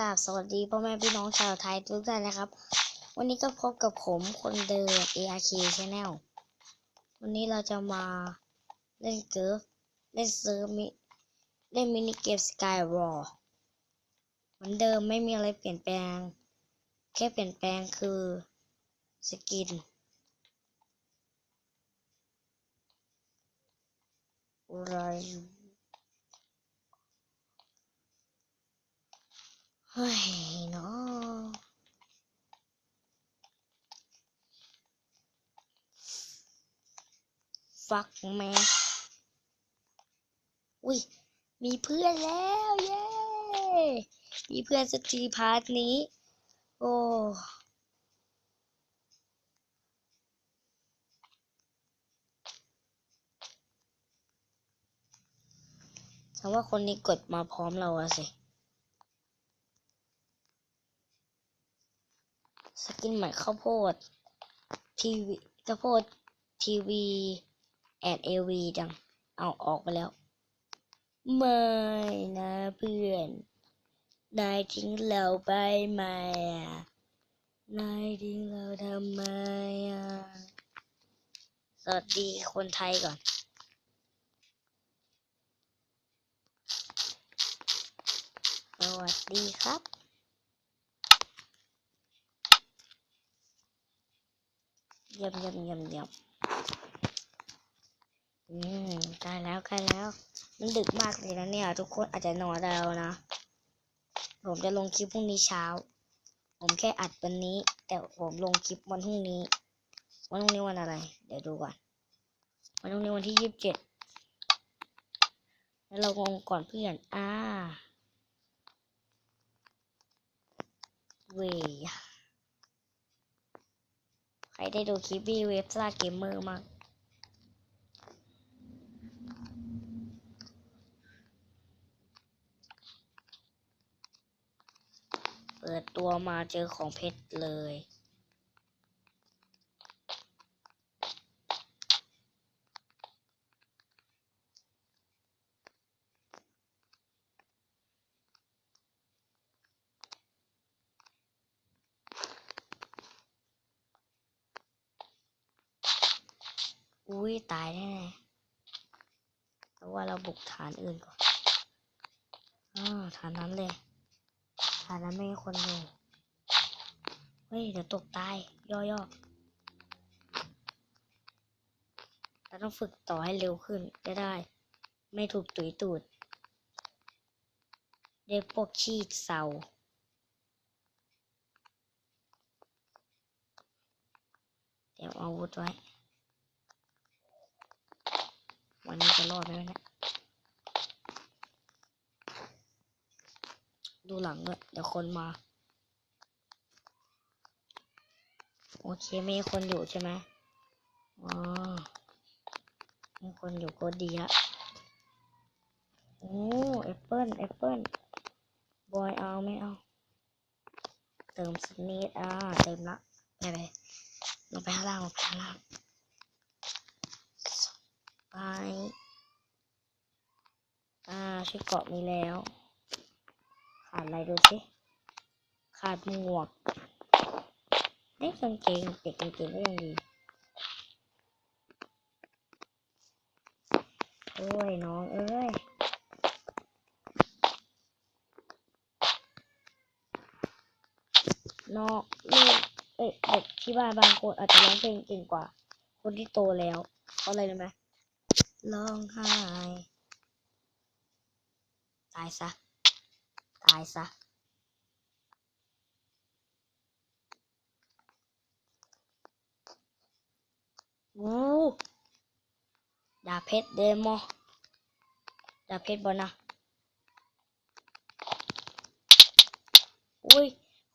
กราบสวัสดีพ่อแม่พี่น้องชาวไทยทุกท่านนะครับ วันนี้ก็พบกับผมคนเดิม ARK Channel วันนี้เราจะมาเล่นเกิร์ฟเล่นเซิร์มิเล่นมินิเกมสกายวอลเหมือนเดิมไม่มีอะไรเปลี่ยนแปลง แค่เปลี่ยนแปลงคือสกินอะไร เฮ้ยเนาะฟักแม่อุ้ย มีเพื่อนแล้ว เย้ มีเพื่อนสตรีพาร์ทนี้ โอ้ฉันว่าคนนี้กดมาพร้อมเราอะสิ ส กินใหม่ข้าวโพดทีวีข้าวโพดทีวีแอดเอวีจัง เอาออกไปแล้ว ไม่นะเพื่อน นายทิ้งเราไปไหมอะ นายทิ้งเราทำไมอะ สวัสดีคนไทยก่อนสวัสดีครับ เยี่ยมเยี่ยมเยี่ยมเยี่ยมอืมใกล้แล้วใกล้แล้ว มันดึกมากเลยนะเนี่ย ทุกคนอาจจะนอนแล้วนะ ผมจะลงคลิปพรุ่งนี้เช้า ผมแค่อัดวันนี้ แต่ผมลงคลิปวันพรุ่งนี้ วันพรุ่งนี้วันอะไร เดี๋ยวดูก่อน วันพรุ่งนี้วันที่ยี่สิบเจ็ดแล้วเรางงก่อนเพื่อน อ่า เวย ครได้ดูคลิปบีเว็บซ่าเกมเมอร์มาเปิดตัวมาเจอของเพชรเลย อุ้ยตายแน่ๆแต่ว่าเราบุกฐานอื่นก่อนอ่าฐานนั้นเลย ฐานนั้นไม่มีคนอยู่ เฮ้ย เดี๋ยวตกตาย ย่อย่อเราต้องฝึกต่อให้เร็วขึ้นจะได้ ไม่ถูกตุยตูดเรียกพวกชีดเสาเดี๋ยวเอาอาวุธไว้ วันนี้จะรอดไหมเนี่ยดูหลังด้วยเดี๋ยวคนมา โอเคไม่มีคนอยู่ใช่ไหมอ๋อมีคนอยู่ก็ดีละโอ้แอปเปิลแอปเปิลบอยเอาไม่เอา เติมสนีดอ่าเต็มละไปไปลงไปข้างล่างลงไปข้างล่าง ไป อ่าชุดเกาะมีแล้ว ขาดอะไรดูสิ ขาดหมวก ได้กางเกงเด็กกางเกงก็ยังดีโอ้ยน้องเอ้ยน้องลูกเอ้ยเด็กที่บ้านบางคนอาจจะร้องเพลงเก่งกว่า คนที่โตแล้วเพราะอะไรรู้ไหม ร้องไห้ ตายซะ ตายซะ วู้ดาเพชรเดโมดาเพชรบอนะอุ้ย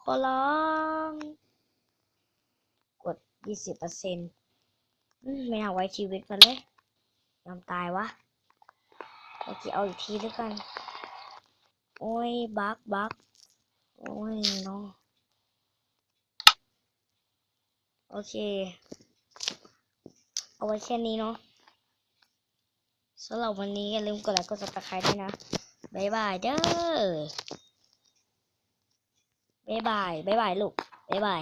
ขอร้อง กดยี่สิบเปอร์เซ็นต์ไม่เอาไว้ชีวิตมันเลย ยอมตายวะโอเคเอาอีกทีด้วยกัน โอ้ย บักบักโอ้ยเนาะโอเค เอาไว้แค่นี้เนาะสำหรับวันนี้อย่าลืมกดไลค์กดซับสไครต์ด้วยนะ บ๊ายบายเด้อ บ๊ายบาย บ๊ายบายลูก บ๊ายบาย